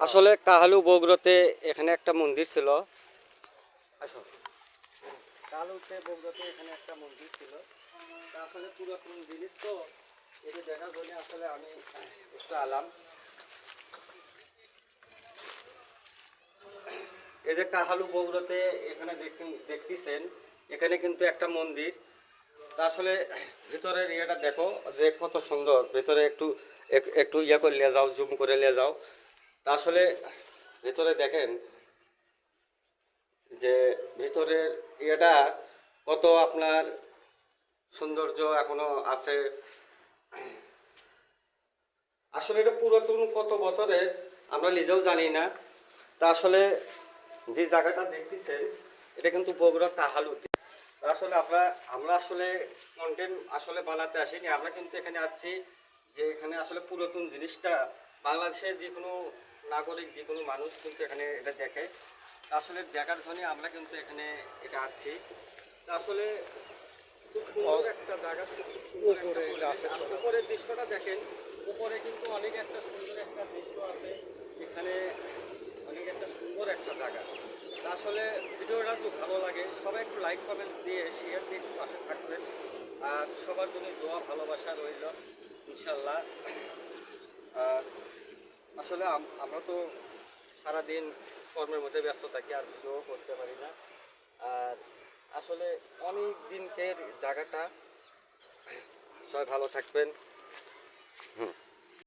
আসলে কাহালু বগুড়াতে এখানে একটা মন্দির ছিল। এখানে এই যে কাহালু বগুড়াতে এখানে দেখতে- দেখতেছেন, এখানে কিন্তু একটা মন্দির। আসলে ভিতরের ইয়েটা দেখো যে কত সুন্দর। ভিতরে একটু একটু ইয়ে করে নিয়ে যাও, জুম করে নিয়ে যাও। আসলে ভিতরে দেখেন যে ভিতরের ইয়েটা কত আপনার সৌন্দর্য এখনও আছে। আসলে এটা পুরাতন কত বছরে আমরা নিজেও জানি না। তা আসলে যে জায়গাটা দেখতেছেন, এটা কিন্তু বগুড়া কাহালুতে আসলে আমরা আমরা আসলে কন্টেন্ট আসলে বানাতে আসিনি। আমরা কিন্তু এখানে আছি যে এখানে আসলে পুরাতন জিনিসটা বাংলাদেশের যে কোনো নাগরিক যে কোনো মানুষ কিন্তু এখানে এটা দেখে। আসলে দেখার জন্য আমরা কিন্তু এখানে এটা আসছি তা আসলে খুব সুন্দর একটা জায়গা একটা উপরের দৃশ্যটা দেখেন উপরে কিন্তু অনেক একটা সুন্দর একটা দৃশ্য আছে। এখানে অনেক একটা সুন্দর একটা জায়গা। তা আসলে ভিডিওটা যদি ভালো লাগে সবাই একটু লাইক কমেন্ট দিয়ে শেয়ার দিয়ে একটু পাশে থাকবেন। আর সবার জন্য দোয়া ভালোবাসা রইল ইনশাল্লাহ। আসলে আমরা তো সারাদিন কর্মের মধ্যে ব্যস্ত থাকি, আর ভিডিও করতে পারি না। আর আসলে অনেক দিনকের জায়গাটা। সবাই ভালো থাকবেন। হুম।